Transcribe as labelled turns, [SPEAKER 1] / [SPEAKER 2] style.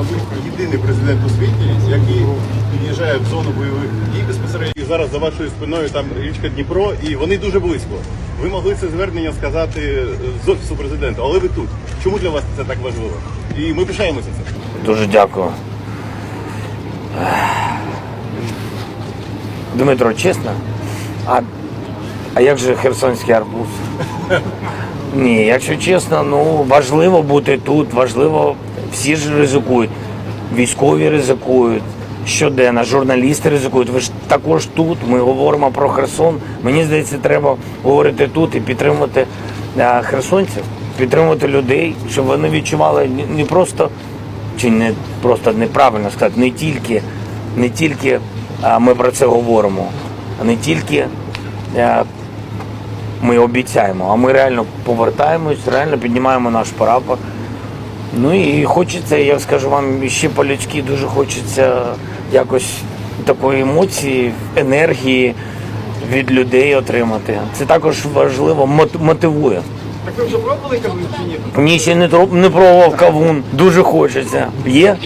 [SPEAKER 1] мабуть, єдиний президент у світі, який під'їжджає в зону бойових дій безпосередньо. Зараз за вашою спиною там річка Дніпро, і вони дуже близько. Ви могли це звернення сказати е, з офісу президента, але ви тут. Чому для вас це так важливо? І ми пишаємося цим.
[SPEAKER 2] Дуже дякую. Дмитро, чесно? А, а як же херсонський арбуз? Ні, якщо чесно, ну важливо бути тут, важливо, всі ж ризикують. Військові ризикують, щоденно, журналісти ризикують. Ви ж також тут. Ми говоримо про Херсон. Мені здається, треба говорити тут і підтримувати е, херсонців, підтримувати людей, щоб вони відчували не- просто чи не просто неправильно сказати, не тільки, не тільки ми про це говоримо, а не тільки е, ми обіцяємо, а ми реально повертаємось, реально піднімаємо наш прапор. Ну і хочеться, я скажу вам, ще по-людськи дуже хочеться якось такої емоції, енергії від людей отримати. Це також важливо, мот- мотивує.
[SPEAKER 1] Так ви вже пробували кавун чи ні?
[SPEAKER 2] Ні, ще не, тру- не пробував кавун, дуже хочеться. Є?